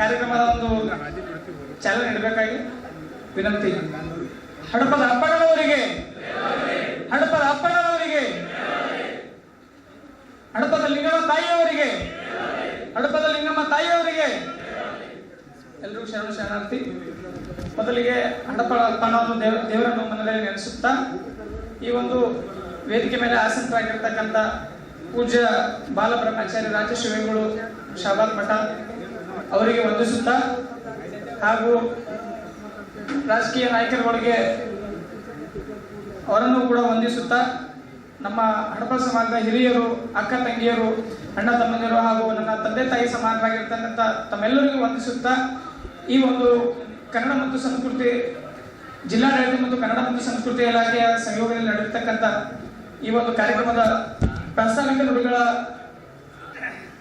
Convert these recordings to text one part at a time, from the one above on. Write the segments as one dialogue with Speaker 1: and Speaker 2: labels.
Speaker 1: ಕಾರ್ಯಕ್ರಮದ ಒಂದು ಚಾಲನೆ ನೀಡಬೇಕಾಗಿ ವಿನಂತಿ. ಹಡಪದ ಅಪ್ಪಣ್ಣನವರಿಗೆ ಹಡಪದ ಅಪ್ಪಣ್ಣನವರಿಗೆ ಹಡಪದ ಲಿಂಗಮ್ಮ ತಾಯಿಯವರಿಗೆ, ಹಡಪದ ಲಿಂಗಮ್ಮ ತಾಯಿಯವರಿಗೆ ಎಲ್ರಿಗೂ ಶರಣ ಶರಣಾರ್ಥಿ. ಮೊದಲಿಗೆ ಹಡಪದ ಅಪ್ಪಣ್ಣವನ್ನು ದೇವ, ದೇವರನ್ನು ಮನದಲ್ಲಿ ನೆನೆಸುತ್ತಾ ಈ ಒಂದು ವೇದಿಕೆ ಮೇಲೆ ಆಸಕ್ತರಾಗಿರ್ತಕ್ಕಂಥ ಪೂಜ್ಯ ಬಾಲಬ್ರಹ್ಮಚಾರಿ ರಾಜಶಿವೇಗಳು ಶಾಬಾದ್ ಮಠ ಅವರಿಗೆ ವಂದಿಸುತ್ತಾ ಹಾಗೂ ರಾಜಕೀಯ ನಾಯಕರುಗಳಿಗೆ ಅವರನ್ನು ಕೂಡ ವಂದಿಸುತ್ತಾ ನಮ್ಮ ಹಡಪ ಸಮಾಜದ ಹಿರಿಯರು, ಅಕ್ಕ ತಂಗಿಯರು, ಅಣ್ಣ ತಮ್ಮಂದಿರು ಹಾಗೂ ನನ್ನ ತಂದೆ ತಾಯಿ ಸಮಾನರಾಗಿರ್ತಕ್ಕಂಥ ತಮ್ಮೆಲ್ಲರಿಗೂ ವಂದಿಸುತ್ತಾ ಈ ಒಂದು ಕನ್ನಡ ಮತ್ತು ಸಂಸ್ಕೃತಿ, ಜಿಲ್ಲಾಡಳಿತ ಮತ್ತು ಕನ್ನಡ ಮತ್ತು ಸಂಸ್ಕೃತಿ ಇಲಾಖೆಯ ಸಹಯೋಗದಲ್ಲಿ ನಡೆಯತಕ್ಕಂಥ ಈ ಒಂದು ಕಾರ್ಯಕ್ರಮದ ಪ್ರಾಸ್ತಾವಿಕ ನುಡಿಗಳ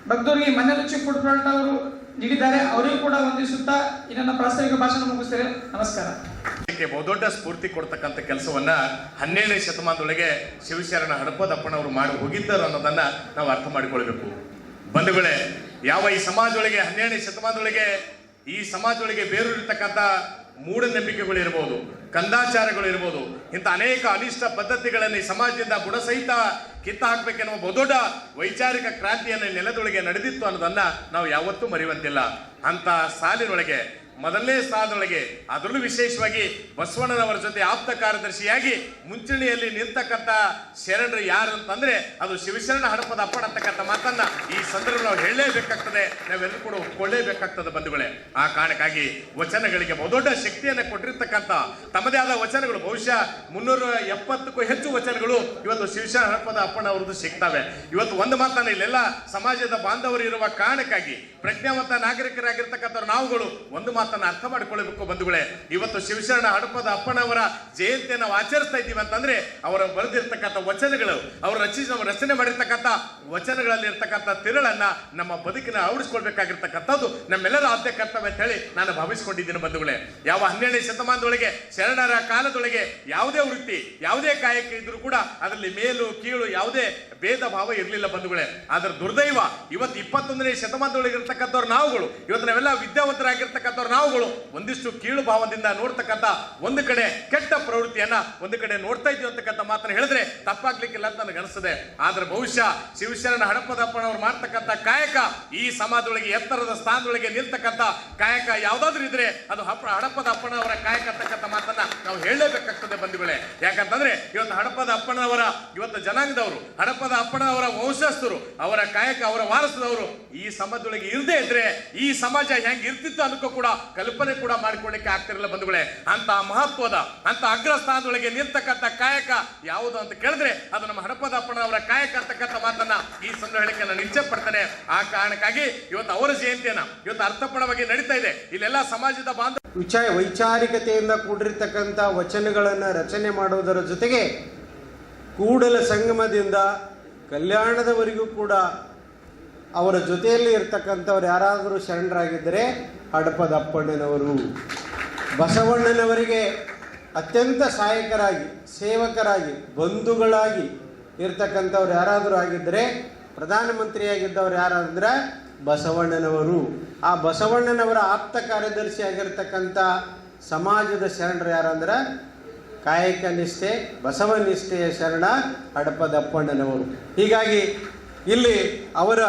Speaker 1: ಭಕ್ತರಿಗೆ ಮನೆ ರುಚಿ ಅವರು ನೀಡಿದ್ದಾರೆ. ಅವರಿಗೂ ಕೂಡ ವಂದಿಸುತ್ತಾ ಈ ನನ್ನ ಪ್ರಾಸ್ತಾವಿಕ ಭಾಷಣ ಮುಗಿಸ್ತೇನೆ ನಮಸ್ಕಾರ.
Speaker 2: ಬಹುದೊಡ್ಡ ಸ್ಫೂರ್ತಿ ಕೊಡ್ತಕ್ಕಂಥ ಕೆಲಸವನ್ನ ಹನ್ನೆರಡನೇ ಶತಮಾನದೊಳಗೆ ಶಿವಶರಣ ಹಡಪದಪ್ಪನವರು ಮಾಡಿ ಹೋಗಿದ್ದರು ಅನ್ನೋದನ್ನ ನಾವು ಅರ್ಥ ಮಾಡಿಕೊಳ್ಬೇಕು. ಬಂಧುಗಳೇ, ಯಾವ ಈ ಸಮಾಜದೊಳಗೆ ಹನ್ನೆರಡನೇ ಶತಮಾನದೊಳಗೆ ಈ ಸಮಾಜದೊಳಗೆ ಬೇರೂರಿರ್ತಕ್ಕಂಥ ಮೂಢನಂಬಿಕೆಗಳು ಇರ್ಬೋದು ಕಂದಾಚಾರಗಳು ಇರ್ಬೋದು ಇಂಥ ಅನೇಕ ಅನಿಷ್ಟ ಪದ್ಧತಿಗಳನ್ನು ಈ ಸಮಾಜದಿಂದ ಬುಡಸಹಿತ ಕಿತ್ತ ಹಾಕ್ಬೇಕೆನ್ನುವ ಬಹುದೊಡ್ಡ ವೈಚಾರಿಕ ಕ್ರಾಂತಿಯನ್ನು ನೆಲದೊಳಗೆ ನಡೆದಿತ್ತು ಅನ್ನೋದನ್ನು ನಾವು ಯಾವತ್ತೂ ಮರೆಯುವಂತಿಲ್ಲ. ಅಂಥ ಸಾಲಿನೊಳಗೆ ಮೊದಲನೇ ಸ್ಥಾನದೊಳಗೆ ಅದರಲ್ಲೂ ವಿಶೇಷವಾಗಿ ಬಸವಣ್ಣನವರ ಜೊತೆ ಆಪ್ತ ಕಾರ್ಯದರ್ಶಿಯಾಗಿ ಮುಂಚೂಣಿಯಲ್ಲಿ ನಿಂತಕ್ಕಂಥ ಶರಣರು ಯಾರು ಅಂತಂದ್ರೆ ಅದು ಶಿವಶರಣ ಹಡಪದ ಅಪ್ಪಣ ಅಂತಕ್ಕಂಥ ಮಾತನ್ನ ಈ ಸಂದರ್ಭ ನಾವು ಹೇಳಲೇಬೇಕಾಗ್ತದೆ. ನಾವೆಲ್ಲರೂ ಕೂಡ ಒಪ್ಕೊಳ್ಳೇಬೇಕಾಗ್ತದೆ ಬಂಧುಗಳೇ. ಆ ಕಾರಣಕ್ಕಾಗಿ ವಚನಗಳಿಗೆ ಬಹುದೊಡ್ಡ ಶಕ್ತಿಯನ್ನು ಕೊಟ್ಟಿರ್ತಕ್ಕಂಥ ತಮ್ಮದೇ ಆದ ವಚನಗಳು, ಬಹುಶಃ ಮುನ್ನೂರ ಎಪ್ಪತ್ತಕ್ಕೂ ಹೆಚ್ಚು ವಚನಗಳು ಇವತ್ತು ಶಿವಶರಣ ಹಡಪದ ಅಪ್ಪಣ ಅವ್ರದ್ದು ಸಿಗ್ತವೆ. ಇವತ್ತು ಒಂದು ಮಾತನ್ನ ಇಲ್ಲೆಲ್ಲ ಸಮಾಜದ ಬಾಂಧವರು ಇರುವ ಕಾರಣಕ್ಕಾಗಿ ಪ್ರಜ್ಞಾವಂತ ನಾಗರಿಕರಾಗಿರ್ತಕ್ಕಂಥ ನಾವುಗಳು ಒಂದು ಮಾತನ್ನ ಅರ್ಥ ಮಾಡ್ಕೊಳ್ಬೇಕು ಬಂಧುಗಳೇ. ಇವತ್ತು ಶಿವಶರಣ ಹಡಪದ ಅಪ್ಪನವರ ಜಯಂತಿಯನ್ನು ನಾವು ಆಚರಿಸ್ತಾ ಇದ್ದೀವಿ ಅಂತಂದ್ರೆ ಅವರ ಬರೆದಿರ್ತಕ್ಕಂಥ ವಚನಗಳು, ಅವರು ರಚಿಸಿ ನಾವು ರಚನೆ ಮಾಡಿರ್ತಕ್ಕಂಥ ವಚನಗಳಲ್ಲಿ ಇರ್ತಕ್ಕಂಥ ತಿರುಳನ್ನ ನಮ್ಮ ಬದುಕಿನ ಅಳವಡಿಸ್ಕೊಳ್ಬೇಕಾಗಿರ್ತಕ್ಕಂಥದ್ದು, ನಮ್ಮೆಲ್ಲರ ಆದ್ಯ ಕರ್ತವ್ಯ ಅಂತ ಹೇಳಿ ನಾನು ಭಾವಿಸ್ಕೊಂಡಿದ್ದೀನಿ ಬಂಧುಗಳೇ. ಯಾವ ಹನ್ನೆರಡನೇ ಶತಮಾನದೊಳಗೆ, ಶರಣರ ಕಾಲದೊಳಗೆ ಯಾವುದೇ ವೃತ್ತಿ, ಯಾವುದೇ ಕಾಯಕ ಇದ್ರೂ ಕೂಡ ಅದರಲ್ಲಿ ಮೇಲು, ಕೀಳು ಯಾವುದೇ ಭೇದ ಭಾವ ಇರಲಿಲ್ಲ ಬಂಧುಗಳೇ. ಆದ್ರೆ ದುರ್ದೈವ ಇವತ್ತು ಇಪ್ಪತ್ತೊಂದನೇ ಶತಮಾನದೊಳಗೆ ಇರ್ತಕ್ಕಂಥವ್ರು ನಾವುಗಳು. ಇವತ್ತು ನಾವೆಲ್ಲ ವಿದ್ಯಾವಂತರಾಗಿರ್ತಕ್ಕಂಥವ್ರು ನಾವುಗಳು ಒಂದಿಷ್ಟು ಕೀಳು ಭಾವದಿಂದ ನೋಡ್ತಕ್ಕಂಥ ಒಂದು ಕಡೆ ಕೆಟ್ಟ ಪ್ರವೃತ್ತಿಯನ್ನ ಒಂದು ಕಡೆ ನೋಡ್ತಾ ಇದ್ದೀವಿ ಅಂತಕ್ಕಂಥ ಮಾತನ್ನ ಹೇಳಿದ್ರೆ ತಪ್ಪಾಗ್ಲಿಕ್ಕಿಲ್ಲ ಅಂತ ನನಗೆ ಅನಿಸ್ತದೆ. ಆದ್ರೆ ಬಹುಶಃ ಶಿವಶರಣ ಹಡಪದಪ್ಪನವ್ರು ಮಾಡ್ತಕ್ಕಂಥ ಕಾಯಕ ಈ ಸಮಾಜದೊಳಗೆ, ಎತ್ತರದ ಸ್ಥಾನದೊಳಗೆ ನಿಲ್ತಕ್ಕಂಥ ಕಾಯಕ ಯಾವ್ದಾದ್ರು ಇದ್ರೆ ಅದು ಹಪ್ಪ ಹಡಪದ ಅಪ್ಪನವರ ಕಾಯಕ ಅಂತಕ್ಕಂಥ ಮಾತನ್ನ ನಾವು ಹೇಳಲೇಬೇಕಾಗ್ತದೆ ಬಂಧುಗಳೇ. ಯಾಕಂತಂದ್ರೆ ಇವತ್ತು ಹಡಪದ ಅಪ್ಪನವರ ಇವತ್ತು ಜನಾಂಗದವರು ಹಡಪದ ಅಪ್ಪನವರ ವಂಶಸ್ಥರು, ಅವರ ಕಾಯಕ, ಅವರ ವಾರಸದವರು ಈ ಸಮಾಜದೊಳಗೆ ಇರದೇ ಇದ್ರೆ ಈ ಸಮಾಜ ಹೆಂಗ್ ಇರ್ತಿತ್ತು ಅನ್ನೋಕ್ಕೂ ಕೂಡ ಕಲ್ಪನೆ ಕೂಡ ಮಾಡಿಕೊಳ್ಳಿಕ್ಕೆ ಆಗ್ತಿರಲ್ಲ ಬಂಧುಗಳೇ. ಅಂತ ಮಹತ್ವದ ಅಂತ ಅಗ್ರಸ್ಥಾನದೊಳಗೆ ನಿಂತಕ್ಕಂಥ ಕಾಯಕ ಯಾವುದು ಅಂತ ಕೇಳಿದ್ರೆ ಅದು ನಮ್ಮ ಹಡಪದ ಅಪ್ಪನವರ ಕಾಯಕ ಅಂತಕ್ಕಂಥ ಮಾತನ್ನ ಈ ಸಂದರ್ಭ ಹೇಳಿಕೆ ನಾನು ಇಚ್ಛೆ ಪಡ್ತೇನೆ. ಆ ಕಾರಣಕ್ಕಾಗಿ ಇವತ್ತು ಅವರ ಜಯಂತಿಯನ್ನ ಇವತ್ತು ಅರ್ಥಪೂರ್ಣವಾಗಿ ನಡೀತಾ ಇದೆ. ಇಲ್ಲೆಲ್ಲ ಸಮಾಜದ ಬಾಂಧವ
Speaker 3: ವಿಚಾರ, ವೈಚಾರಿಕತೆಯಿಂದ ಕೂಡಿರ್ತಕ್ಕಂಥ ವಚನಗಳನ್ನು ರಚನೆ ಮಾಡುವುದರ ಜೊತೆಗೆ ಕೂಡಲ ಸಂಗಮದಿಂದ ಕಲ್ಯಾಣದವರೆಗೂ ಕೂಡ ಅವರ ಜೊತೆಯಲ್ಲಿ ಇರ್ತಕ್ಕಂಥವ್ರು ಯಾರಾದರೂ ಶರಣರಾಗಿದ್ದರೆ ಹಡಪದಪ್ಪಣ್ಣನವರು. ಬಸವಣ್ಣನವರಿಗೆ ಅತ್ಯಂತ ಸಹಾಯಕರಾಗಿ, ಸೇವಕರಾಗಿ, ಬಂಧುಗಳಾಗಿ ಇರ್ತಕ್ಕಂಥವ್ರು ಯಾರಾದರೂ ಆಗಿದ್ದರೆ, ಪ್ರಧಾನಮಂತ್ರಿಯಾಗಿದ್ದವ್ರು ಯಾರಾದ್ರೆ ಬಸವಣ್ಣನವರು. ಆ ಬಸವಣ್ಣನವರ ಆಪ್ತ ಕಾರ್ಯದರ್ಶಿ ಆಗಿರ್ತಕ್ಕಂಥ ಸಮಾಜದ ಶರಣರು ಯಾರಂದ್ರೆ, ಕಾಯಕ ನಿಷ್ಠೆ, ಬಸವ ನಿಷ್ಠೆಯ ಶರಣ ಹಡಪದಪ್ಪಣ್ಣನವರು. ಹೀಗಾಗಿ ಇಲ್ಲಿ ಅವರ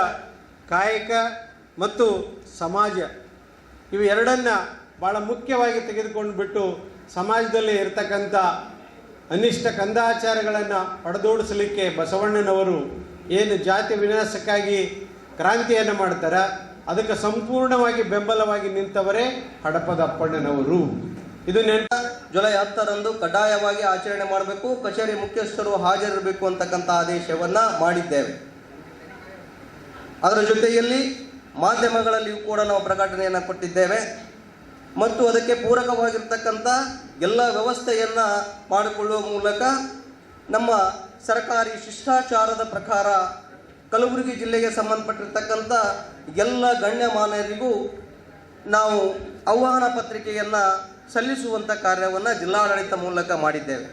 Speaker 3: ಕಾಯಕ ಮತ್ತು ಸಮಾಜ ಇವು ಎರಡನ್ನ ಭಾಳ ಮುಖ್ಯವಾಗಿ ತೆಗೆದುಕೊಂಡು ಬಿಟ್ಟು ಸಮಾಜದಲ್ಲಿ ಇರತಕ್ಕಂಥ ಅನಿಷ್ಟ ಕಂದಾಚಾರಗಳನ್ನು ಪಡೆದೋಡಿಸಲಿಕ್ಕೆ ಬಸವಣ್ಣನವರು ಏನು ಜಾತಿ ವಿನಾಶಕ್ಕಾಗಿ ಕ್ರಾಂತಿಯನ್ನು ಮಾಡ್ತಾರೆ, ಅದಕ್ಕೆ ಸಂಪೂರ್ಣವಾಗಿ ಬೆಂಬಲವಾಗಿ ನಿಂತವರೇ ಹಡಪದ ಅಪ್ಪಣ್ಣನವರು ಇದು ನೆಂಟ
Speaker 4: ಜುಲೈ ಹತ್ತರಂದು ಕಡ್ಡಾಯವಾಗಿ ಆಚರಣೆ ಮಾಡಬೇಕು, ಕಚೇರಿ ಮುಖ್ಯಸ್ಥರು ಹಾಜರಿರಬೇಕು ಅಂತಕ್ಕಂಥ ಆದೇಶವನ್ನ ಮಾಡಿದ್ದೇವೆ. ಅದರ ಜೊತೆಯಲ್ಲಿ ಮಾಧ್ಯಮಗಳಲ್ಲಿಯೂ ಕೂಡ ನಾವು ಪ್ರಕಟಣೆಯನ್ನು ಕೊಟ್ಟಿದ್ದೇವೆ. ಮತ್ತು ಅದಕ್ಕೆ ಪೂರಕವಾಗಿರ್ತಕ್ಕಂಥ ಎಲ್ಲ ವ್ಯವಸ್ಥೆಯನ್ನು ಮಾಡಿಕೊಳ್ಳುವ ಮೂಲಕ ನಮ್ಮ ಸರ್ಕಾರಿ ಶಿಷ್ಟಾಚಾರದ ಪ್ರಕಾರ ಕಲಬುರಗಿ ಜಿಲ್ಲೆಗೆ ಸಂಬಂಧಪಟ್ಟಿರ್ತಕ್ಕಂಥ ಎಲ್ಲ ಗಣ್ಯಮಾನ್ಯರಿಗೂ ನಾವು ಆಹ್ವಾನ ಪತ್ರಿಕೆಯನ್ನು ಸಲ್ಲಿಸುವಂಥ ಕಾರ್ಯವನ್ನು ಜಿಲ್ಲಾಡಳಿತ ಮೂಲಕ ಮಾಡಿದ್ದೇವೆ.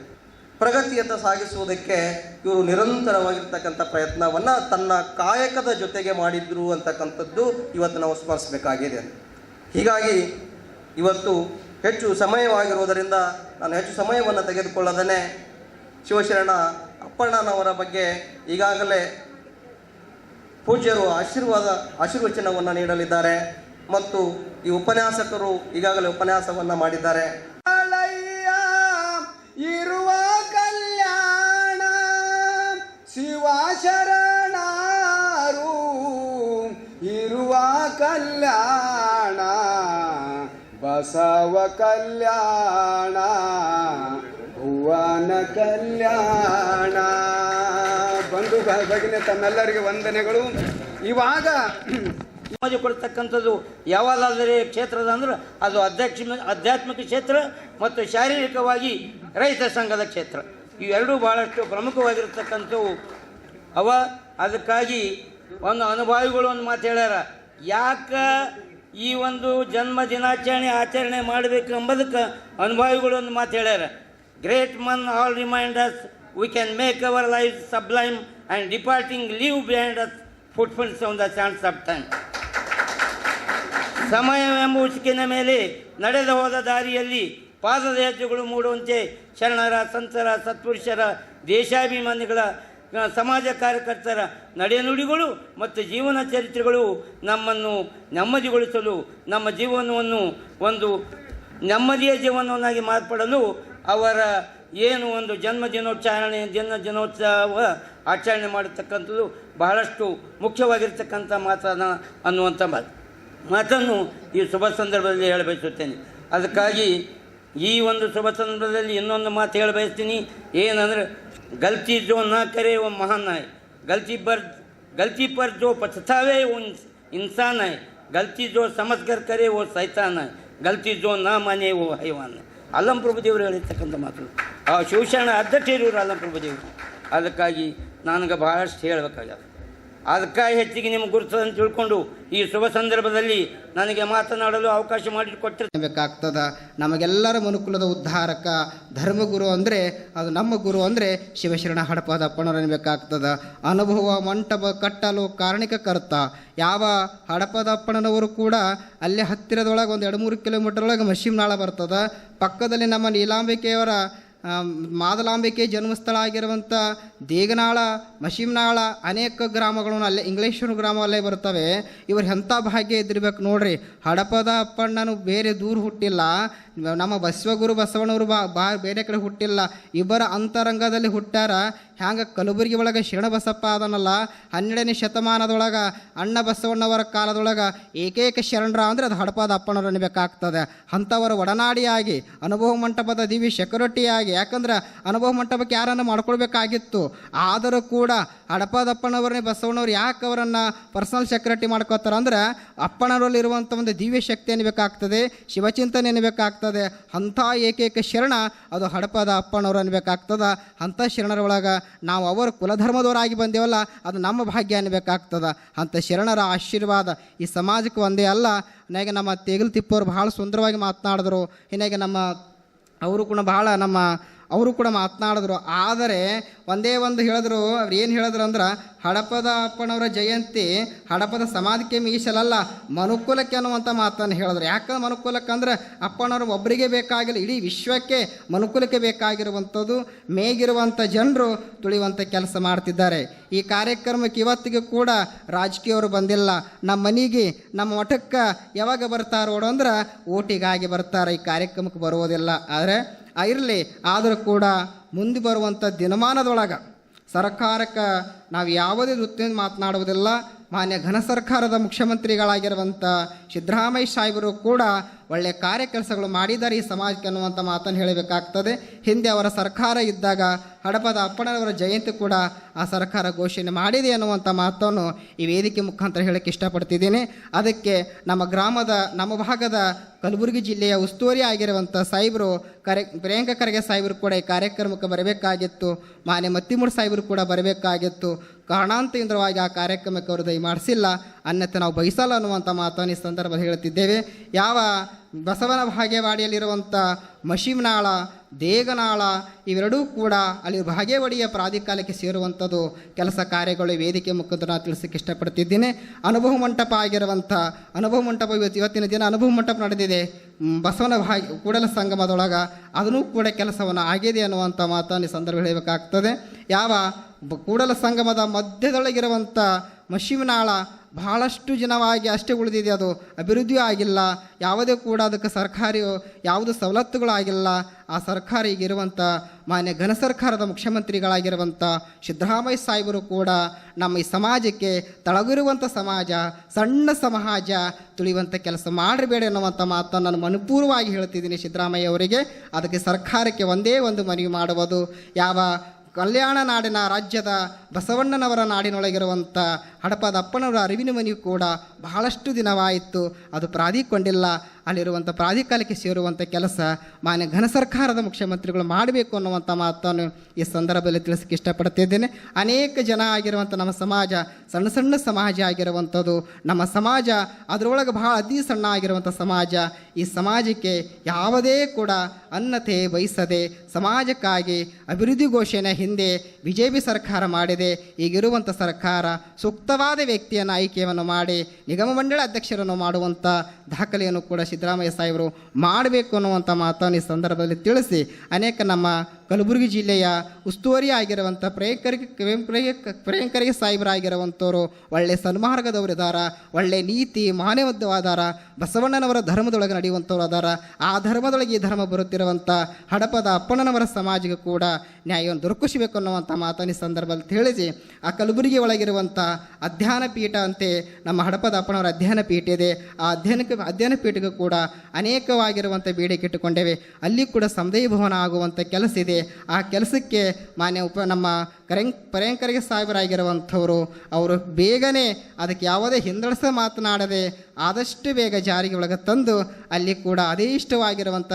Speaker 4: ಪ್ರಗತಿಯತ್ತ ಸಾಗಿಸುವುದಕ್ಕೆ ಇವರು ನಿರಂತರವಾಗಿರ್ತಕ್ಕಂಥ ಪ್ರಯತ್ನವನ್ನು ತನ್ನ ಕಾಯಕದ ಜೊತೆಗೆ ಮಾಡಿದ್ರು ಅಂತಕ್ಕಂಥದ್ದು ಇವತ್ತು ನಾವು ಸ್ಮರಿಸಬೇಕಾಗಿದೆ. ಹೀಗಾಗಿ ಇವತ್ತು ಹೆಚ್ಚು ಸಮಯವಾಗಿರುವುದರಿಂದ ನಾನು ಹೆಚ್ಚು ಸಮಯವನ್ನು ತೆಗೆದುಕೊಳ್ಳದೇ ಶಿವಶರಣ ಅಪ್ಪಣ್ಣನವರ ಬಗ್ಗೆ ಈಗಾಗಲೇ ಪೂಜ್ಯರು ಆಶೀರ್ವಾದ, ಆಶೀರ್ವಚನವನ್ನು ನೀಡಲಿದ್ದಾರೆ ಮತ್ತು ಈ ಉಪನ್ಯಾಸಕರು ಈಗಾಗಲೇ ಉಪನ್ಯಾಸವನ್ನು ಮಾಡಿದ್ದಾರೆ.
Speaker 5: ಇರುವ ಶಿವ ಶರಣರು ಇರುವ ಕಲ್ಯಾಣ, ಬಸವ ಕಲ್ಯಾಣ, ಭುವನ ಕಲ್ಯಾಣ. ಬಂಧು ಬಗ್ಗೆ ತಮ್ಮೆಲ್ಲರಿಗೆ ವಂದನೆಗಳು. ಇವಾಗ
Speaker 6: ಕೊಡ್ತಕ್ಕಂಥದ್ದು ಯಾವಾಗಾದರೆ ಕ್ಷೇತ್ರದ ಅಂದ್ರೆ ಅದು ಅಧ್ಯಕ್ಷ ಆಧ್ಯಾತ್ಮಿಕ ಕ್ಷೇತ್ರ ಮತ್ತು ಶಾರೀರಿಕವಾಗಿ ರೈತ ಸಂಘದ ಕ್ಷೇತ್ರ. ಇವೆರಡೂ ಬಹಳಷ್ಟು ಪ್ರಮುಖವಾಗಿರ್ತಕ್ಕಂಥವು. ಅವ ಅದಕ್ಕಾಗಿ ಒಂದು ಅನುಭವಿಗಳು ಒಂದು ಮಾತು ಹೇಳ್ಯಾರ. ಯಾಕ ಈ ಒಂದು ಜನ್ಮ ದಿನಾಚರಣೆ ಆಚರಣೆ ಮಾಡಬೇಕು ಎಂಬುದಕ್ಕೆ ಅನುಭವಿಗಳು ಒಂದು ಮಾತು ಹೇಳ್ಯಾರ. Great men all reminders we can make our life sublime and departing leave behind us footprints on the sands of time ಸಮಯವೆಂಬ ಉಚಿಕಿನ ಮೇಲೆ ನಡೆದು ಹೋದ ದಾರಿಯಲ್ಲಿ ಪಾದದ ಹೆಜ್ಜೆಗಳು ಮೂಡುವಂತೆ ಶರಣರ, ಸಂತರ, ಸತ್ಪುರುಷರ, ದೇಶಾಭಿಮಾನಿಗಳ ಸಮಾಜ ಕಾರ್ಯಕರ್ತರ ನಡೆನುಡಿಗಳು ಮತ್ತು ಜೀವನ ಚರಿತ್ರೆಗಳು ನಮ್ಮನ್ನು ನೆಮ್ಮದಿಗೊಳಿಸಲು, ನಮ್ಮ ಜೀವನವನ್ನು ಒಂದು ನೆಮ್ಮದಿಯ ಜೀವನವನ್ನಾಗಿ ಮಾರ್ಪಡಲು ಅವರ ಏನು ಒಂದು ಜನ್ಮ ದಿನೋಚ್ಚಾರಣೆ ಜನ್ಮ ದಿನೋತ್ಸವ ಆಚರಣೆ ಮಾಡತಕ್ಕಂಥದ್ದು ಬಹಳಷ್ಟು ಮುಖ್ಯವಾಗಿರ್ತಕ್ಕಂಥ ಮಾತನ್ನ ಅನ್ನುವಂಥ ಮಾತು. ಮಾತನ್ನು ಈ ಶುಭ ಸಂದರ್ಭದಲ್ಲಿ ಹೇಳಬಯಸುತ್ತೇನೆ. ಅದಕ್ಕಾಗಿ ಈ ಒಂದು ಶುಭ ಸಂದರ್ಭದಲ್ಲಿ ಇನ್ನೊಂದು ಮಾತು ಹೇಳಿ ಬಯಸ್ತೀನಿ. ಏನಂದ್ರೆ, ಗಲ್ತಿ ಜೋ ನಾ ಕರೆ ಓ ಮಹಾನ್ ಆಯ್ ಗಲ್ತಿ ಬರ್, ಗಲ್ತಿ ಪರ್ ಜೋ ಪಛತಾವೆ ಓ ಇನ್ಸಾನ್ ಆಯ್ ಗಲ್ತಿ ಜೋ ಸಮಸ್ಕರ್ ಕರೆ ಓ ಸೈತಾನ್ ಆಯ್ ಗಲ್ತಿ ಜೋ ನಾ ಮಾನೆ ಓ ಹೈವಾನ್ ಅಲ್ಲಂ ಪ್ರಭುದೇವರು ಹೇಳಿರ್ತಕ್ಕಂಥ ಮಾತು. ಆ ಶಿವಶರಣ ಅಧ್ಯಕ್ಷ ಇರೋರು ಅಲ್ಲಂ ಪ್ರಭುದೇವರು ಅದಕ್ಕಾಗಿ ನನಗೆ ಭಾಳಷ್ಟು ಹೇಳಬೇಕಾಗ್ಯದ. ಅದಕ್ಕಾಗಿ ಹೆಚ್ಚಿಗೆ ನಿಮ್ಗೆ ಗುರುತದನ್ನು ತಿಳ್ಕೊಂಡು ಈ ಶುಭ ಸಂದರ್ಭದಲ್ಲಿ ನನಗೆ ಮಾತನಾಡಲು ಅವಕಾಶ ಮಾಡಿಕೊಟ್ಟಿರ್ತಾರೆ
Speaker 7: ಬೇಕಾಗ್ತದ ನಮಗೆಲ್ಲರ ಮನುಕುಲದ ಉದ್ಧಾರಕ ಧರ್ಮಗುರು ಅಂದರೆ, ಅದು ನಮ್ಮ ಗುರು ಅಂದರೆ ಶಿವಶರಣ ಹಡಪದಪ್ಪನವರು ಅನ್ಬೇಕಾಗ್ತದ. ಅನುಭವ, ಮಂಟಪ, ಕಟ್ಟಲು, ಕಾರಣಿಕ ಕರ್ತ. ಯಾವ ಹಡಪದಪ್ಪನವರು ಕೂಡ ಅಲ್ಲಿ ಹತ್ತಿರದೊಳಗೆ ಒಂದು ಎರಡು ಮೂರು ಕಿಲೋಮೀಟರ್ ಒಳಗೆ ಮಶೀಮ್ನಾಳ ಬರ್ತದ. ಪಕ್ಕದಲ್ಲಿ ನಮ್ಮ ನೀಲಾಂಬಿಕೆಯವರ ಮಾದಲಾಂಬಿಕೆ ಜನ್ಮಸ್ಥಳ ಆಗಿರುವಂಥ ದೇಗನಾಳ, ಮಶೀಮ್ನಾಳ ಅನೇಕ ಗ್ರಾಮಗಳು ಅಲ್ಲೇ, ಇಂಗ್ಲೇಶ್ವರ ಗ್ರಾಮ ಅಲ್ಲೇ ಬರ್ತವೆ ಇವರು ಎಂಥ ಭಾಗ್ಯ ಇದ್ದಿರ್ಬೇಕು ನೋಡ್ರಿ. ಹಡಪದ ಅಪ್ಪಣ್ಣನು ಬೇರೆ ದೂರ ಹುಟ್ಟಿಲ್ಲ. ನಮ್ಮ ಬಸವಗುರು ಬಸವಣ್ಣವರು ಬಾ ಬಾ, ಬೇರೆ ಕಡೆ ಹುಟ್ಟಿಲ್ಲ. ಇಬ್ಬರ ಅಂತರಂಗದಲ್ಲಿ ಹುಟ್ಟಾರ ಹ್ಯಾಂಗ ಕಲಬುರಗಿ ಒಳಗೆ ಶರಣಬಸಪ್ಪ ಅದನಲ್ಲ ಹನ್ನೆರಡನೇ ಶತಮಾನದೊಳಗೆ, ಅಣ್ಣ ಬಸವಣ್ಣವರ ಕಾಲದೊಳಗೆ ಏಕೈಕ ಶರಣರ ಅಂದರೆ ಅದು ಹಡಪದ ಅಪ್ಪಣ್ಣರು ಅನ್ಬೇಕಾಗ್ತದೆ ಅಂಥವರು ಒಡನಾಡಿಯಾಗಿ, ಅನುಭವ ಮಂಟಪದ ದಿವಿ ಸೆಕ್ಯೂರಿಟಿಯಾಗಿ ಯಾಕಂದ್ರೆ ಅನುಭವ ಮಂಟಪಕ್ಕೆ ಯಾರನ್ನು ಮಾಡ್ಕೊಳ್ಬೇಕಾಗಿತ್ತು. ಆದರೂ ಕೂಡ ಹಡಪದಪ್ಪನವರನ್ನೇ ಬಸವಣ್ಣವ್ರು ಯಾಕೆ ಅವರನ್ನು ಪರ್ಸನಲ್ ಸೆಕ್ಯೂರಿಟಿ ಮಾಡ್ಕೋತಾರೆ ಅಂದ್ರೆ ಅಪ್ಪನವರಲ್ಲಿ ಇರುವಂಥ ಒಂದು ದಿವ್ಯ ಶಕ್ತಿ ಅನ್ನಬೇಕಾಗ್ತದೆ ಶಿವಚಿಂತನೆ ಅನ್ಬೇಕಾಗ್ತದೆ ಅಂಥ ಏಕೈಕ ಶರಣ ಅದು ಹಡಪದ ಅಪ್ಪನವರು ಅನ್ಬೇಕಾಗ್ತದ ಅಂಥ ಶರಣರ ಒಳಗೆ ನಾವು ಅವರು ಕುಲಧರ್ಮದವರಾಗಿ ಬಂದೇವಲ್ಲ, ಅದು ನಮ್ಮ ಭಾಗ್ಯ ಅನ್ಬೇಕಾಗ್ತದ ಅಂಥ ಶರಣರ ಆಶೀರ್ವಾದ ಈ ಸಮಾಜಕ್ಕೆ ಒಂದೇ ಅಲ್ಲ. ನನಗೆ ನಮ್ಮ ತೇಗಲ್ ತಿಪ್ಪವರು ಭಾಳ ಸುಂದರವಾಗಿ ಮಾತನಾಡಿದ್ರು. ಹೀಗೆ ನಮ್ಮ ಅವರು ಕೂಡ ಬಹಳ ನಮ್ಮ ಅವರು ಕೂಡ ಮಾತನಾಡಿದ್ರು. ಆದರೆ ಒಂದೇ ಒಂದು ಹೇಳಿದ್ರು. ಅವ್ರು ಏನು ಹೇಳಿದ್ರು ಅಂದ್ರೆ, ಹಡಪದ ಅಪ್ಪನವರ ಜಯಂತಿ ಹಡಪದ ಸಮಾಧಿಗೆ ಮೀಸಲಲ್ಲ, ಮನುಕುಲಕ್ಕೆ ಅನ್ನುವಂಥ ಮಾತನ್ನು ಹೇಳಿದ್ರು. ಯಾಕಂದ್ರೆ ಮನುಕುಲಕ್ಕೆ ಅಂದ್ರೆ ಅಪ್ಪನವರು ಒಬ್ಬರಿಗೆ ಬೇಕಾಗಿಲ್ಲ, ಇಡೀ ವಿಶ್ವಕ್ಕೆ ಮನುಕುಲಕ್ಕೆ ಬೇಕಾಗಿರುವಂಥದ್ದು, ಮೇಗಿರುವಂಥ ಜನರು ತುಳಿಯುವಂಥ ಕೆಲಸ ಮಾಡ್ತಿದ್ದಾರೆ. ಈ ಕಾರ್ಯಕ್ರಮಕ್ಕೆ ಇವತ್ತಿಗೂ ಕೂಡ ರಾಜಕೀಯವರು ಬಂದಿಲ್ಲ. ನಮ್ಮ ಮನೆಗೆ, ನಮ್ಮ ಮಠಕ್ಕೆ ಯಾವಾಗ ಬರ್ತಾರೋಡು ಅಂದ್ರೆ, ಓಟಿಗಾಗಿ ಬರ್ತಾರೆ. ಈ ಕಾರ್ಯಕ್ರಮಕ್ಕೆ ಬರುವುದಿಲ್ಲ. ಆದರೆ ಇರಲಿ, ಆದರೂ ಕೂಡ ಮುಂದೆ ಬರುವಂಥ ದಿನಮಾನದೊಳಗೆ ಸರ್ಕಾರಕ್ಕೆ ನಾವು ಯಾವುದೇ ವೃತ್ತಿಯಿಂದ ಮಾತನಾಡುವುದಿಲ್ಲ. ಮಾನ್ಯ ಘನ ಸರ್ಕಾರದ ಮುಖ್ಯಮಂತ್ರಿಗಳಾಗಿರುವಂಥ ಸಿದ್ದರಾಮಯ್ಯ ಸಾಹೇಬರು ಕೂಡ ಒಳ್ಳೆಯ ಕಾರ್ಯ ಕೆಲಸಗಳು ಮಾಡಿದ್ದಾರೆ ಈ ಸಮಾಜಕ್ಕೆ ಅನ್ನುವಂಥ ಮಾತನ್ನು ಹೇಳಬೇಕಾಗ್ತದೆ. ಹಿಂದೆ ಅವರ ಸರ್ಕಾರ ಇದ್ದಾಗ ಹಡಪದ ಅಪ್ಪಣ್ಣನವರ ಜಯಂತಿ ಕೂಡ ಆ ಸರ್ಕಾರ ಘೋಷಣೆ ಮಾಡಿದೆ ಅನ್ನುವಂಥ ಮಾತನ್ನು ಈ ವೇದಿಕೆ ಮುಖಾಂತರ ಹೇಳಕ್ಕೆ ಇಷ್ಟಪಡ್ತಿದ್ದೀನಿ. ಅದಕ್ಕೆ ನಮ್ಮ ಗ್ರಾಮದ, ನಮ್ಮ ಭಾಗದ ಕಲಬುರಗಿ ಜಿಲ್ಲೆಯ ಉಸ್ತುವಾರಿ ಆಗಿರುವಂಥ ಸಾಹೇಬರು ಕರೆ, ಪ್ರಿಯಾಂಕ ಖರ್ಗೆ ಸಾಹೇಬರು ಕೂಡ ಈ ಕಾರ್ಯಕ್ರಮಕ್ಕೆ ಬರಬೇಕಾಗಿತ್ತು. ಮಾನ್ಯ ಮತ್ತಿಮೂರು ಸಾಹೇಬರು ಕೂಡ ಬರಬೇಕಾಗಿತ್ತು. ಕಾರಣಾಂತರವಾಗಿ ಆ ಕಾರ್ಯಕ್ರಮಕ್ಕೆ ಅವರು ದಯ ಮಾಡಿಸಿಲ್ಲ ಅನ್ಯಥ ನಾವು ಬಯಸಲ್ಲ ಅನ್ನುವಂಥ ಮಾತನ್ನು ಈ ಸಂದರ್ಭದಲ್ಲಿ ಹೇಳ್ತಿದ್ದೇವೆ ಯಾವ ಬಸವನ ಭಾಗ್ಯವಾಡಿಯಲ್ಲಿರುವಂಥ ಮಶಿಮನಾಳ, ದೇಗನಾಳ ಇವೆರಡೂ ಕೂಡ ಅಲ್ಲಿ ಭಾಗೇವಾಡಿಯ ಪ್ರಾಧಿಕಾರಕ್ಕೆ ಸೇರುವಂಥದ್ದು ಕೆಲಸ ಕಾರ್ಯಗಳು, ವೇದಿಕೆ ಮುಖಾಂತರ ತಿಳಿಸಕ್ಕೆ ಇಷ್ಟಪಡ್ತಿದ್ದೀನಿ. ಅನುಭವ ಮಂಟಪ ಆಗಿರುವಂಥ ಅನುಭವ ಮಂಟಪ ಇವತ್ತು ಇವತ್ತಿನ ದಿನ ಅನುಭವ ಮಂಟಪ ನಡೆದಿದೆ. ಬಸವನ ಭಾಗ್ಯ ಕೂಡಲ ಸಂಗಮದೊಳಗೆ ಅದನ್ನೂ ಕೂಡ ಕೆಲಸವನ್ನು ಆಗಿದೆ ಅನ್ನುವಂಥ ಮಾತನ್ನು ಸಂದರ್ಭ ಹೇಳಬೇಕಾಗ್ತದೆ. ಯಾವ ಕೂಡಲ ಸಂಗಮದ ಮಧ್ಯದೊಳಗಿರುವಂಥ ಮಶಿವನಾಳ ಬಹಳಷ್ಟು ಜನವಾಗಿ ಅಷ್ಟೇ ಉಳಿದಿದೆ. ಅದು ಅಭಿವೃದ್ಧಿಯೂ ಆಗಿಲ್ಲ. ಯಾವುದೇ ಕೂಡ ಅದಕ್ಕೆ ಸರ್ಕಾರಿ ಯಾವುದು ಸವಲತ್ತುಗಳಾಗಿಲ್ಲ ಆ ಸರ್ಕಾರ ಈಗಿರುವಂಥ ಮಾನ್ಯ ಘನ ಸರ್ಕಾರದ ಮುಖ್ಯಮಂತ್ರಿಗಳಾಗಿರುವಂಥ ಸಿದ್ದರಾಮಯ್ಯ ಸಾಹೇಬರು ಕೂಡ ನಮ್ಮ ಈ ಸಮಾಜಕ್ಕೆ ತಳಗಿರುವಂಥ ಸಮಾಜ, ಸಣ್ಣ ಸಮಾಜ ತುಳಿಯುವಂಥ ಕೆಲಸ ಮಾಡಬೇಡ ಅನ್ನುವಂಥ ಮಾತನ್ನು ನಾನು ಮನಪೂರ್ವವಾಗಿ ಹೇಳ್ತಿದ್ದೀನಿ ಸಿದ್ದರಾಮಯ್ಯ ಅವರಿಗೆ. ಅದಕ್ಕೆ ಸರ್ಕಾರಕ್ಕೆ ಒಂದೇ ಒಂದು ಮನವಿ ಮಾಡುವುದು. ಯಾವ ಕಲ್ಯಾಣ ನಾಡಿನ ರಾಜ್ಯದ ಬಸವಣ್ಣನವರ ನಾಡಿನೊಳಗಿರುವಂಥ ಹಡಪದ ಅಪ್ಪನವರ ಅರಿವಿನ ಮನೆಯು ಕೂಡ ಬಹಳಷ್ಟು ದಿನವಾಯಿತು. ಅದು ಪ್ರಾಧಿಕೊಂಡಿಲ್ಲ ಅಲ್ಲಿರುವಂಥ ಪ್ರಾಧಿಕಾರಕ್ಕೆ ಸೇರುವಂಥ ಕೆಲಸ ಮಾನ್ಯ ಘನ ಸರ್ಕಾರದ ಮುಖ್ಯಮಂತ್ರಿಗಳು ಮಾಡಬೇಕು ಅನ್ನುವಂಥ ಮಾತನ್ನು ಈ ಸಂದರ್ಭದಲ್ಲಿ ತಿಳಿಸಕ್ಕೆ ಇಷ್ಟಪಡ್ತಿದ್ದೇನೆ. ಅನೇಕ ಜನ ಆಗಿರುವಂಥ ನಮ್ಮ ಸಮಾಜ, ಸಣ್ಣ ಸಣ್ಣ ಸಮಾಜ ಆಗಿರುವಂಥದ್ದು, ನಮ್ಮ ಸಮಾಜ ಅದರೊಳಗೆ ಬಹಳ ಅತಿ ಸಣ್ಣ ಆಗಿರುವಂಥ ಸಮಾಜ, ಈ ಸಮಾಜಕ್ಕೆ ಯಾವುದೇ ಕೂಡ ಅನ್ನತೆ ಬಯಸದೆ ಸಮಾಜಕ್ಕಾಗಿ ಅಭಿವೃದ್ಧಿ ಘೋಷಣೆ ಹಿಂದೆ ಬಿ ಜೆ ಪಿ ಸರ್ಕಾರ ಮಾಡಿದೆ, ಈಗಿರುವಂಥ ಸರ್ಕಾರ ಸೂಕ್ತವಾದ ವ್ಯಕ್ತಿಯನ್ನು ಆಯ್ಕೆಯನ್ನು ಮಾಡಿ, ನಿಗಮ ಮಂಡಳ ಅಧ್ಯಕ್ಷರನ್ನು ಮಾಡುವಂಥ ದಾಖಲೆಯನ್ನು ಕೂಡ ಸಿದ್ದರಾಮಯ್ಯ ಸಾಹೇಬರು ಮಾಡಬೇಕು ಅನ್ನುವಂಥ ಮಾತನ್ನು ಈ ಸಂದರ್ಭದಲ್ಲಿ ತಿಳಿಸಿ ಅನೇಕ ನಮ್ಮ ಕಲಬುರಗಿ ಜಿಲ್ಲೆಯ ಉಸ್ತುವಾರಿ ಆಗಿರುವಂಥ ಪ್ರಿಯಾಂಕರಿಗೆ ಪ್ರೇಂಕರಿಗೆ ಸಾಹೇಬರಾಗಿರುವಂಥವರು ಒಳ್ಳೆ ಸನ್ಮಾರ್ಗದವರು ಇದಾರ, ಒಳ್ಳೆ ನೀತಿ ಮಾನವದ್ದವಾದಾರ ಬಸವಣ್ಣನವರ ಧರ್ಮದೊಳಗೆ ನಡೆಯುವಂಥವ್ರು ಅದಾರ. ಆ ಧರ್ಮದೊಳಗೆ ಈ ಧರ್ಮ ಬರುತ್ತಿರುವಂಥ ಹಡಪದ ಅಪ್ಪಣ್ಣನವರ ಸಮಾಜಕ್ಕೆ ಕೂಡ ನ್ಯಾಯವನ್ನು ದೊರಕಿಸಬೇಕು ಅನ್ನುವಂಥ ಮಾತನ್ನು ಈ ಸಂದರ್ಭದಲ್ಲಿ ತಿಳಿಸಿ, ಆ ಕಲಬುರಗಿ ಒಳಗಿರುವಂಥ ಅಧ್ಯಯನ ಪೀಠ ಅಂತೆ ನಮ್ಮ ಹಡಪದ ಅಪ್ಪನವರ ಅಧ್ಯಯನ ಪೀಠ ಇದೆ. ಆ ಅಧ್ಯಯನಕ್ಕೆ, ಅಧ್ಯಯನ ಪೀಠಕ್ಕೆ ಕೂಡ ಅನೇಕವಾಗಿರುವಂಥ ಬೇಡಿಕೆ ಇಟ್ಟುಕೊಂಡೇವೆ. ಅಲ್ಲಿ ಕೂಡ ಸಮುದಾಯ ಭವನ ಆಗುವಂಥ ಕೆಲಸ ಇದೆ. ಆ ಕೆಲಸಕ್ಕೆ ಮಾನ್ಯ ಉಪ ನಮ್ಮ ಕರೆಂ, ಪರ್ಯಾಂಕರಿಗೆ ಸಾಹೇಬರಾಗಿರುವಂಥವರು, ಅವರು ಬೇಗನೆ ಅದಕ್ಕೆ ಯಾವುದೇ ಹಿಂದಳಿಸ ಮಾತನಾಡದೆ ಆದಷ್ಟು ಬೇಗ ಜಾರಿಗೆ ಒಳಗೆ ತಂದು ಅಲ್ಲಿ ಕೂಡ ಅದೇ ಇಷ್ಟವಾಗಿರುವಂಥ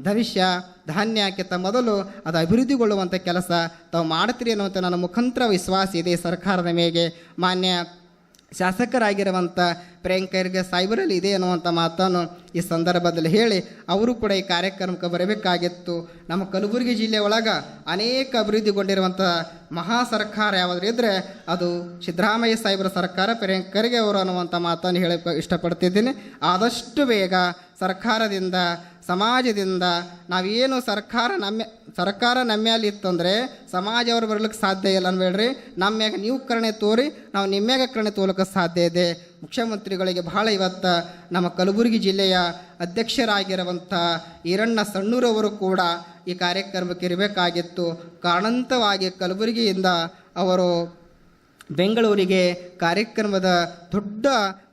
Speaker 7: ಧಾನ್ಯ ಧಾನ್ಯಕ್ಕಿಂತ ಮೊದಲು ಅದು ಅಭಿವೃದ್ಧಿಗೊಳ್ಳುವಂಥ ಕೆಲಸ ತಾವು ಮಾಡ್ತೀರಿ ಅನ್ನುವಂಥ ನನ್ನ ಮುಖಾಂತರ ವಿಶ್ವಾಸ ಇದೆ ಸರ್ಕಾರದ ಮೇಲೆ ಮಾನ್ಯ ಶಾಸಕರಾಗಿರುವಂಥ ಪ್ರಿಯಾಂಕರಿಗೆ ಸೈಬರಲ್ಲಿ ಇದೆ ಅನ್ನುವಂಥ ಮಾತನ್ನು ಈ ಸಂದರ್ಭದಲ್ಲಿ ಹೇಳಿ ಅವರು ಕೂಡ ಈ ಕಾರ್ಯಕ್ರಮಕ್ಕೆ ಬರಬೇಕಾಗಿತ್ತು. ನಮ್ಮ ಕಲಬುರಗಿ ಜಿಲ್ಲೆ ಒಳಗೆ ಅನೇಕ ಅಭಿವೃದ್ಧಿಗೊಂಡಿರುವಂಥ ಮಹಾ ಸರ್ಕಾರ ಯಾವುದ್ರೂ ಇದ್ದರೆ ಅದು ಸಿದ್ದರಾಮಯ್ಯ ಸಾಹೇಬರ ಸರ್ಕಾರ ಪ್ರಿಯಾಂಕರಿಗೆ ಅವರು ಅನ್ನುವಂಥ ಮಾತನ್ನು ಹೇಳಕ್ಕೆ ಇಷ್ಟಪಡ್ತಿದ್ದೀನಿ. ಆದಷ್ಟು ಬೇಗ ಸರ್ಕಾರದಿಂದ ಸಮಾಜದಿಂದ ನಾವೇನು ಸರ್ಕಾರ ನಮ್ಮ ಸರ್ಕಾರ ನಮ್ಮ ಮೇಲೆ ಇತ್ತಂದರೆ ಸಮಾಜ ಅವ್ರು ಬರ್ಲಿಕ್ಕೆ ಸಾಧ್ಯ ಇಲ್ಲ ಅನ್ಬೇಡ್ರಿ ನಮ್ಮ ಮ್ಯಾಗ ನೀವು ಕರ್ಣೆ ತೋರಿ, ನಾವು ನಿಮ್ಮ್ಯಾಗ ಕರ್ಣೆ ತೋಲಕ್ಕೆ ಸಾಧ್ಯ ಇದೆ. ಮುಖ್ಯಮಂತ್ರಿಗಳಿಗೆ ಬಹಳ ಇವತ್ತು ನಮ್ಮ ಕಲಬುರಗಿ ಜಿಲ್ಲೆಯ ಅಧ್ಯಕ್ಷರಾಗಿರುವಂಥ ಈರಣ್ಣ ಸಣ್ಣೂರವರು ಕೂಡ ಈ ಕಾರ್ಯಕ್ರಮಕ್ಕೆ ಇರಬೇಕಾಗಿತ್ತು. ಕಾರಣಂತವಾಗಿ ಕಲಬುರಗಿಯಿಂದ ಅವರು ಬೆಂಗಳೂರಿಗೆ ಕಾರ್ಯಕ್ರಮದ ದೊಡ್ಡ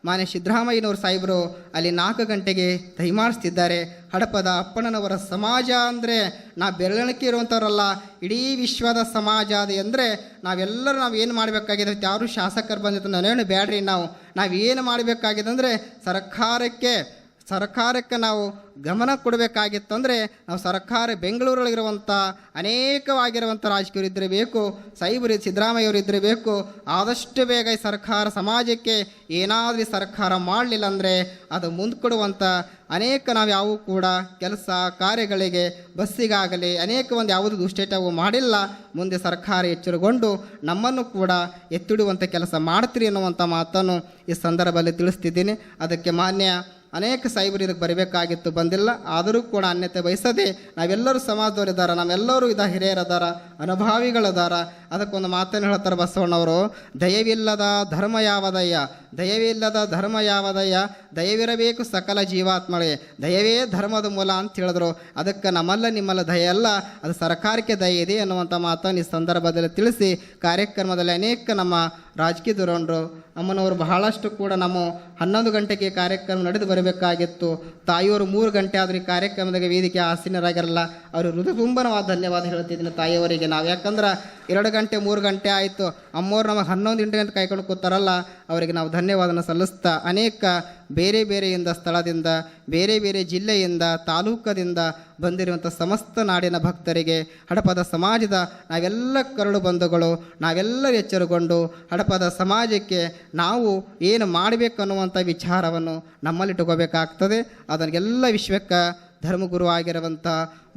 Speaker 7: ಮಾನ್ಯ ಸಿದ್ದರಾಮಯ್ಯನವರು ಸಾಹೇಬರು ಅಲ್ಲಿ ನಾಲ್ಕು ಗಂಟೆಗೆ ದಯಮಾಡಿಸ್ತಿದ್ದಾರೆ ಹಡಪದ ಅಪ್ಪಣ್ಣನವರ ಸಮಾಜ ಅಂದರೆ ನಾವು ಬೆರಳಿಕೆ ಇರುವಂಥವ್ರಲ್ಲ ಇಡೀ ವಿಶ್ವದ ಸಮಾಜ ಅದು ಅಂದರೆ ನಾವೆಲ್ಲರೂ ನಾವು ಏನು ಮಾಡಬೇಕಾಗಿದೆ ಯಾರು ಶಾಸಕರು ಬಂದಿತ್ತು ನಾನೇನು ಬೇಡ್ರಿ ನಾವು. ನಾವೇನು ಮಾಡಬೇಕಾಗಿದೆ ಅಂದರೆ ಸರ್ಕಾರಕ್ಕೆ ಸರ್ಕಾರಕ್ಕೆ ನಾವು ಗಮನ ಕೊಡಬೇಕಾಗಿತ್ತಂದರೆ ನಾವು ಸರ್ಕಾರ ಬೆಂಗಳೂರಲ್ಲಿರುವಂಥ ಅನೇಕವಾಗಿರುವಂಥ ರಾಜಕೀಯರು ಇದ್ದರೆ ಬೇಕು, ಸೈಬರಿ ಸಿದ್ದರಾಮಯ್ಯವರು ಬೇಕು. ಆದಷ್ಟು ಬೇಗ ಈ ಸರ್ಕಾರ ಸಮಾಜಕ್ಕೆ ಏನಾದರೂ ಸರ್ಕಾರ ಮಾಡಲಿಲ್ಲ ಅಂದರೆ ಅದು ಮುಂದೆ ಕೊಡುವಂಥ ಅನೇಕ ನಾವು ಯಾವೂ ಕೂಡ ಕೆಲಸ ಕಾರ್ಯಗಳಿಗೆ ಬಸ್ಸಿಗಾಗಲಿ ಅನೇಕ ಒಂದು ಯಾವುದು ದುಶ್ಚೇಟವು ಮಾಡಿಲ್ಲ. ಮುಂದೆ ಸರ್ಕಾರ ಎಚ್ಚರಗೊಂಡು ನಮ್ಮನ್ನು ಕೂಡ ಎತ್ತಿಡುವಂಥ ಕೆಲಸ ಮಾಡ್ತೀರಿ ಅನ್ನುವಂಥ ಮಾತನ್ನು ಈ ಸಂದರ್ಭದಲ್ಲಿ ತಿಳಿಸ್ತಿದ್ದೀನಿ. ಅದಕ್ಕೆ ಮಾನ್ಯ ಅನೇಕ ಸಾಹೇಬರು ಇದಕ್ಕೆ ಬರಬೇಕಾಗಿತ್ತು, ಬಂದಿಲ್ಲ. ಆದರೂ ಕೂಡ ಅನ್ಯತೆ ಬಯಸದೆ ನಾವೆಲ್ಲರೂ ಸಮಾಜದವರಿದ್ದಾರೆ, ನಾವೆಲ್ಲರೂ ಇದ ಹಿರಿಯರದಾರ, ಅನುಭಾವಿಗಳದಾರ. ಅದಕ್ಕೊಂದು ಮಾತನ್ನು ಹೇಳ್ತಾರೆ ಬಸವಣ್ಣವರು, ದಯವಿಲ್ಲದ ಧರ್ಮ ಯಾವದಯ್ಯ? ದಯವಿಲ್ಲದ ಧರ್ಮ ಯಾವದಯ್ಯ? ದಯವಿರಬೇಕು ಸಕಲ ಜೀವಾತ್ಮಳೆ. ದಯವೇ ಧರ್ಮದ ಮೂಲ ಅಂತ ಹೇಳಿದ್ರು. ಅದಕ್ಕೆ ನಮ್ಮಲ್ಲ ನಿಮ್ಮಲ್ಲ ದಯ ಅಲ್ಲ, ಅದು ಸರ್ಕಾರಕ್ಕೆ ದಯ ಇದೆ ಅನ್ನುವಂಥ ಮಾತನ್ನು ಈ ಸಂದರ್ಭದಲ್ಲಿ ತಿಳಿಸಿ ಕಾರ್ಯಕ್ರಮದಲ್ಲಿ ಅನೇಕ ನಮ್ಮ ರಾಜಕೀಯ ಧುರಂಡ್ರು ಅಮ್ಮನವರು ಬಹಳಷ್ಟು ಕೂಡ ನಮ್ಮ ಹನ್ನೊಂದು ಗಂಟೆಗೆ ಕಾರ್ಯಕ್ರಮ ನಡೆದು ಬರಬೇಕಾಗಿತ್ತು. ತಾಯಿಯವರು ಮೂರು ಗಂಟೆ ಆದರೆ ಈ ಕಾರ್ಯಕ್ರಮದಾಗ ವೇದಿಕೆ ಆಸೀನರಾಗಿರಲ್ಲ. ಅವರು ಹೃದಯಪೂಂಬನವಾದ ಧನ್ಯವಾದ ಹೇಳ್ತಿದ್ದೀನಿ ತಾಯಿಯವರಿಗೆ. ನಾವು ಯಾಕಂದ್ರೆ ಎರಡು ಗಂಟೆ, ಮೂರು ಗಂಟೆ ಆಯಿತು. ಅಮ್ಮೋರು ನಮಗೆ ಹನ್ನೊಂದು ಗಂಟೆ ಅಂತ ಕಾಯ್ಕೊಂಡು ಕೂತಾರಲ್ಲ, ಅವರಿಗೆ ನಾವು ಧನ್ಯವಾದನ ಸಲ್ಲಿಸ್ತಾ, ಅನೇಕ ಬೇರೆ ಬೇರೆಯಿಂದ ಸ್ಥಳದಿಂದ, ಬೇರೆ ಬೇರೆ ಜಿಲ್ಲೆಯಿಂದ, ತಾಲೂಕದಿಂದ ಬಂದಿರುವಂಥ ಸಮಸ್ತ ನಾಡಿನ ಭಕ್ತರಿಗೆ ಹಡಪದ ಸಮಾಜದ ನಾವೆಲ್ಲ ಕರಡು ಬಂಧುಗಳು, ನಾವೆಲ್ಲ ಎಚ್ಚರಗೊಂಡು ಹಡಪದ ಸಮಾಜಕ್ಕೆ ನಾವು ಏನು ಮಾಡಬೇಕು ಅನ್ನುವಂಥ ವಿಚಾರವನ್ನು ನಮ್ಮಲ್ಲಿಟ್ಟುಕೋಬೇಕಾಗ್ತದೆ ಅದನ್ನೆಲ್ಲ ವಿಶ್ವಕ್ಕೆ ಧರ್ಮಗುರು ಆಗಿರುವಂಥ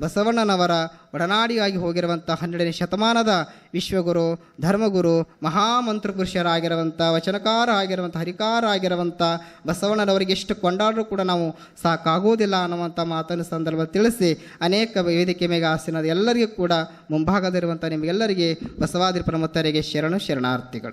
Speaker 7: ಬಸವಣ್ಣನವರ ಒಡನಾಡಿಯಾಗಿ ಹೋಗಿರುವಂಥ ಹನ್ನೆರಡನೇ ಶತಮಾನದ ವಿಶ್ವಗುರು, ಧರ್ಮಗುರು, ಮಹಾಮಂತ್ರಪುರುಷರಾಗಿರುವಂಥ ವಚನಕಾರ ಆಗಿರುವಂಥ ಹರಿಕಾರ ಆಗಿರುವಂಥ ಬಸವಣ್ಣನವರಿಗೆ ಎಷ್ಟು ಕೊಂಡಾಡರೂ ಕೂಡ ನಾವು ಸಾಕಾಗೋದಿಲ್ಲ ಅನ್ನುವಂಥ ಮಾತನ್ನು ಸಂದರ್ಭ ತಿಳಿಸಿ ಅನೇಕ ವೇದಿಕೆ ಮೇಗ ಆಸೀನದ ಎಲ್ಲರಿಗೂ ಕೂಡ ಮುಂಭಾಗದಲ್ಲಿರುವಂಥ ನಿಮಗೆಲ್ಲರಿಗೆ ಬಸವಾದಿ ಪ್ರಮುಖರಿಗೆ ಶರಣು ಶರಣಾರ್ಥಿಗಳು.